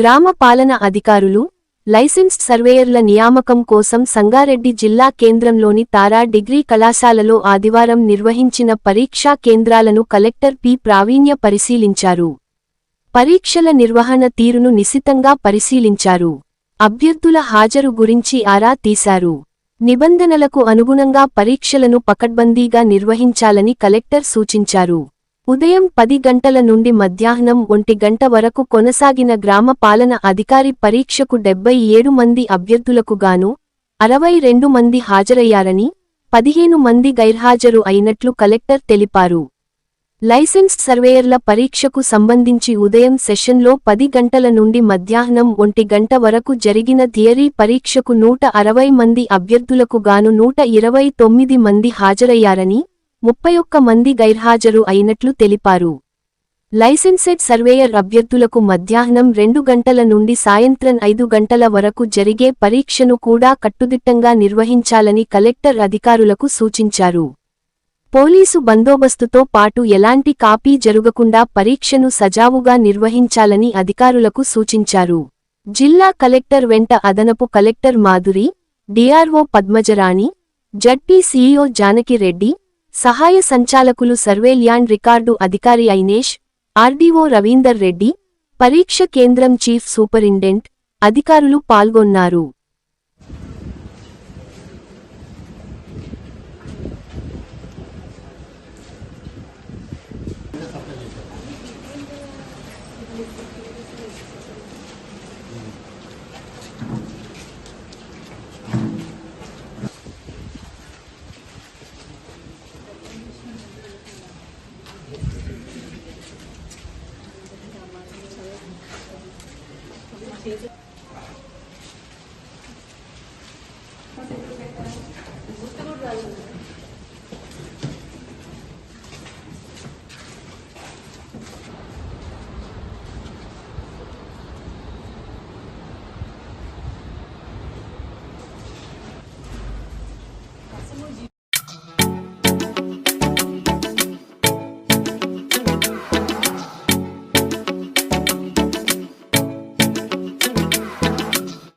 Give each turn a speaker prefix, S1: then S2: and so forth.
S1: గ్రామ పాలన అధికారులు లైసెన్స్డ్ సర్వేయర్ల నియామకం కోసం సంగారెడ్డి జిల్లా కేంద్రంలోని తారా డిగ్రీ కళాశాలలో ఆదివారం నిర్వహించిన పరీక్షా కేంద్రాలను కలెక్టర్ పి. ప్రావీణ్య పరిశీలించారు. పరీక్షల నిర్వహణ తీరును నిశితంగా పరిశీలించారు. అభ్యర్థుల హాజరు గురించి ఆరా తీశారు. నిబంధనలకు అనుగుణంగా పరీక్షలను పకడ్బందీగా నిర్వహించాలని కలెక్టర్ సూచించారు. ఉదయం పది గంటల నుండి మధ్యాహ్నం ఒంటి గంట వరకు కొనసాగిన గ్రామ పాలన అధికారి పరీక్షకు డెబ్బై ఏడు మంది అభ్యర్థులకు గాను అరవై రెండు మంది హాజరయ్యారని పదిహేను మంది గైర్హాజరు అయినట్లు కలెక్టర్ తెలిపారు. లైసెన్స్డ్ సర్వేయర్ల పరీక్షకు సంబంధించి ఉదయం సెషన్లో పది గంటల నుండి మధ్యాహ్నం ఒంటి గంట వరకు జరిగిన థియరీ పరీక్షకు నూట అరవై మంది అభ్యర్థులకు గాను నూట ఇరవై తొమ్మిది మంది హాజరయ్యారని ముప్పై ఒక్క మంది గైర్హాజరు అయినట్లు తెలిపారు. లైసెన్సెడ్ సర్వేయర్ అభ్యర్థులకు మధ్యాహ్నం రెండు గంటల నుండి సాయంత్రం ఐదు గంటల వరకు జరిగే పరీక్షను కూడా కట్టుదిట్టంగా నిర్వహించాలని కలెక్టర్ అధికారులకు సూచించారు. పోలీసు బందోబస్తుతో పాటు ఎలాంటి కాపీ జరుగకుండా పరీక్షను సజావుగా నిర్వహించాలని అధికారులకు సూచించారు. జిల్లా కలెక్టర్ వెంట అదనపు collector Madhuri D R O Padmajarani Z P C E O Janakireddy సహాయ సంచాలకులు సర్వే ల్యాండ్ రికార్డు అధికారి ఐనేష్ ఆర్డీఓ రవీందర్ రెడ్డి పరీక్ష కేంద్రం చీఫ్ సూపరింటెండెంట్ అధికారులు పాల్గొన్నారు.
S2: defesa. Passa no dia.